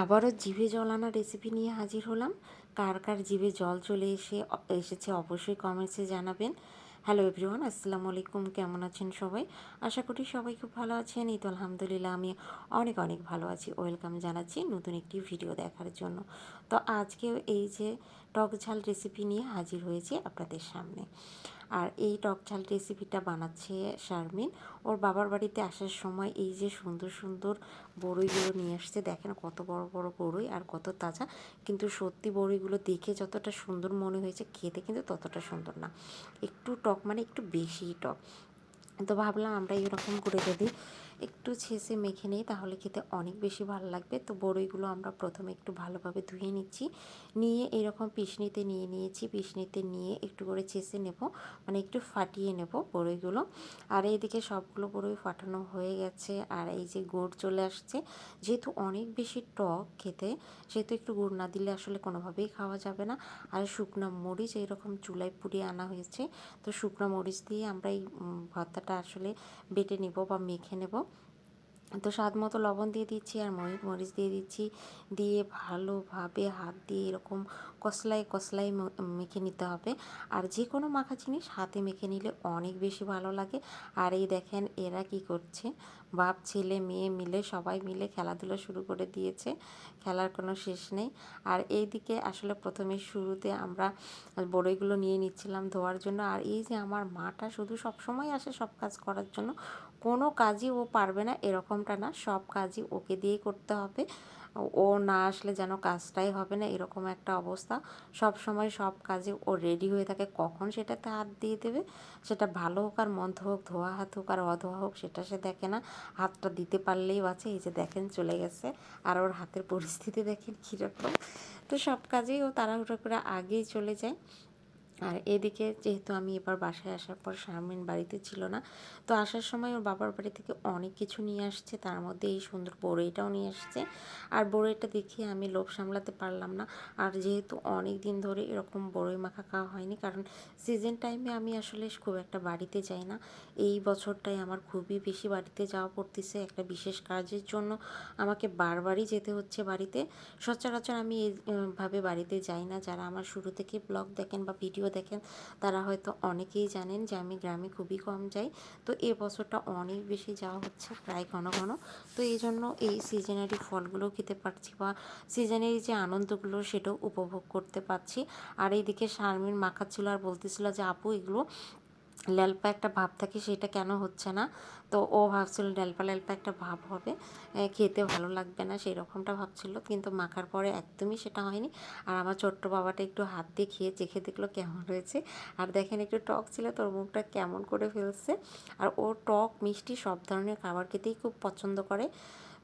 আবারও জিভে জল আনা রেসিপি নিয়ে হাজির হলাম। কার কার জিভে জল চলে এসে, এসেছে অবশ্যই কমেন্টসে জানাবেন। হ্যালো এভরিওয়ান আসসালামু আলাইকুম, কেমন আছেন সবাই? আশা করি সবাই খুব ভালো আছেন। এই তো আলহামদুলিল্লাহ, আমি অনেক অনেক ভালো আছি। ওয়েলকাম জানাচ্ছি নতুন একটি ভিডিও দেখার জন্য। তো আজকে এই যে টক ঝাল রেসিপি নিয়ে হাজির হয়েছি আপনাদের সামনে। আর এই টক ঝাল রেসিপিটা বানাচ্ছে শারমিন। ওর বাবার বাড়িতে আসার সময় এই যে সুন্দর সুন্দর বড়ইগুলো নিয়ে আসছে, দেখেন কত বড় বড় বড়ই আর কত তাজা। কিন্তু সত্যি বড়ইগুলো দেখে যতটা সুন্দর মনে হয়েছে, খেতে কিন্তু ততটা সুন্দর না। একটু টক মানে একটু বেশি টক। তো ভাবলাম আমরা এরকম করে যদি একটু ছেঁচে মেখে নিই, তাহলে খেতে অনেক বেশি ভালো লাগবে। তো বড়ইগুলো আমরা প্রথমে একটু ভালোভাবে ধুয়ে নিচ্ছি। নিয়ে এরকম পিসনিতে নিয়ে নিয়েছি, পিসনিতে নিয়ে একটু করে ছেঁচে নেব মানে একটু ফাটিয়ে নেব বড়ইগুলো। আর এইদিকে সবগুলো বড়ই ফাটানো হয়ে গেছে, আর এই যে গুড় চলে আসছে। যেহেতু অনেক বেশি টক খেতে, সেহেতু একটু গুড় না দিলে আসলে কোনোভাবেই খাওয়া যাবে না। আর শুকনো মরিচ এইরকম চুলায় পুড়িয়ে আনা হয়েছে। তো শুকনো মরিচ দিয়ে আমরা এই ভর্তাটা আসলে বেটে নেব বা মেখে নেব। তো স্বাদ মতো লবণ দিয়ে দিচ্ছি আর মরিচ মরিচ দিয়ে দিচ্ছি। দিয়ে ভালোভাবে হাত দিয়ে এরকম কসলাই কসলাই মেখে নিতে হবে। আর যে কোনো মাখা জিনিস হাতে মেখে নিলে অনেক বেশি ভালো লাগে। আর এই দেখেন এরা কি করছে? বাপ, ছেলে, মেয়ে মিলে, সবাই মিলে খেলাধুলা শুরু করে দিয়েছে। খেলার কোনো শেষ নেই। আর এই দিকে আসলে প্রথমে শুরুতে আমরা বড়ইগুলো নিয়ে নিচ্ছিলাম ধোয়ার জন্য। আর এই যে আমার মাটা শুধু সব সময় আসে সব কাজ করার জন্য, কোনো কাজই ও পারবে না এরকমটা না, সব কাজই ওকে দিয়েই করতে হবে। ও না আসলে যেন কাজটাই হবে না, এরকম একটা অবস্থা। সব সময় সব কাজে ও রেডি হয়ে থাকে, কখন সেটাতে হাত দিয়ে দেবে? সেটা ভালো হোক আর মন্দ হোক, ধোয়া হাত হোক আর অধোয়া হোক, সেটা সে দেখে না। হাতটা দিতে পারলেই বাঁচে, এই যে দেখেন চলে গেছে। আর ওর হাতের পরিস্থিতি দেখেন কীরকম। তো সব কাজেই ও তাড়াহুড়ো করে আগেই চলে যায়। আর এদিকে যেহেতু আমি এবার বাসায় আসার পর শারমিন বাড়িতে ছিল না, তো আসার সময় ওর বাবার বাড়ি থেকে অনেক কিছু নিয়ে আসছে, তার মধ্যে এই সুন্দর বড়ইটাও নিয়ে আসছে। আর বড়ইটা দেখে আমি লোভ সামলাতে পারলাম না। আর যেহেতু অনেক দিন ধরে এরকম বড়ই মাখা খাওয়া হয়নি, কারণ সিজন টাইমে আমি আসলে খুব একটা বাড়িতে যাই না। এই বছরটাই আমার খুবই বেশি বাড়িতে যাওয়া পড়তেছে একটা বিশেষ কাজের জন্য। আমাকে বারবারই যেতে হচ্ছে বাড়িতে। সচরাচর আমি এইভাবে বাড়িতে যাই না। যারা আমার শুরু থেকে ব্লগ দেখেন বা ভিডিও ভিডিও দেখেন, তারা হয়তো অনেকেই জানেন যে আমি গ্রামে খুবই কম যাই। তো এ বছরটা অনেক বেশি যাওয়া হচ্ছে, প্রায় ঘন ঘন। তো এই জন্য এই সিজনারি ফলগুলো খেতে পারছি বা সিজনারি যে আনন্দগুলো সেটাও উপভোগ করতে পারছি। আর এইদিকে শারমিন মাখাচ্ছিল আর বলতেছিল যে, আপু, এগুলো ল্যালপা একটা ভাব থাকে, সেটা কেন হচ্ছে না? তো ও ভাবছিল ল্যালপা ল্যালপা একটা ভাব হবে। খেতে ভালো লাগবে না সেই রকমটা ভাবছিল, কিন্তু মাখার পরে একদমই সেটা হয়নি। আর আমার ছোট্ট বাবাটা একটু হাত দিয়ে খেয়ে চেখে দেখল কেমন রয়েছে আর দেখেন একটু টক ছিল, তোর মুখটা কেমন করে ফেলছে। আর ও টক মিষ্টি সব ধরনের খাবার খেতেই খুব পছন্দ করে।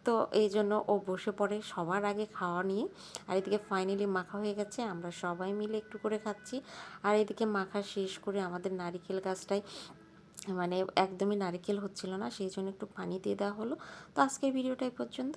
তো এই জন্য ও বসে পড়ে সবার আগে খাওয়া নিয়ে। আর এদিকে ফাইনালি মাখা হয়ে গেছে, আমরা সবাই মিলে একটু করে খাচ্ছি। আর এদিকে মাখা শেষ করে আমাদের নারিকেল গাছটায় মানে একদমই নারিকেল হচ্ছিল না, সেই জন্য একটু পানি দিয়ে দেওয়া হলো। তো আজকের ভিডিওটাই পর্যন্ত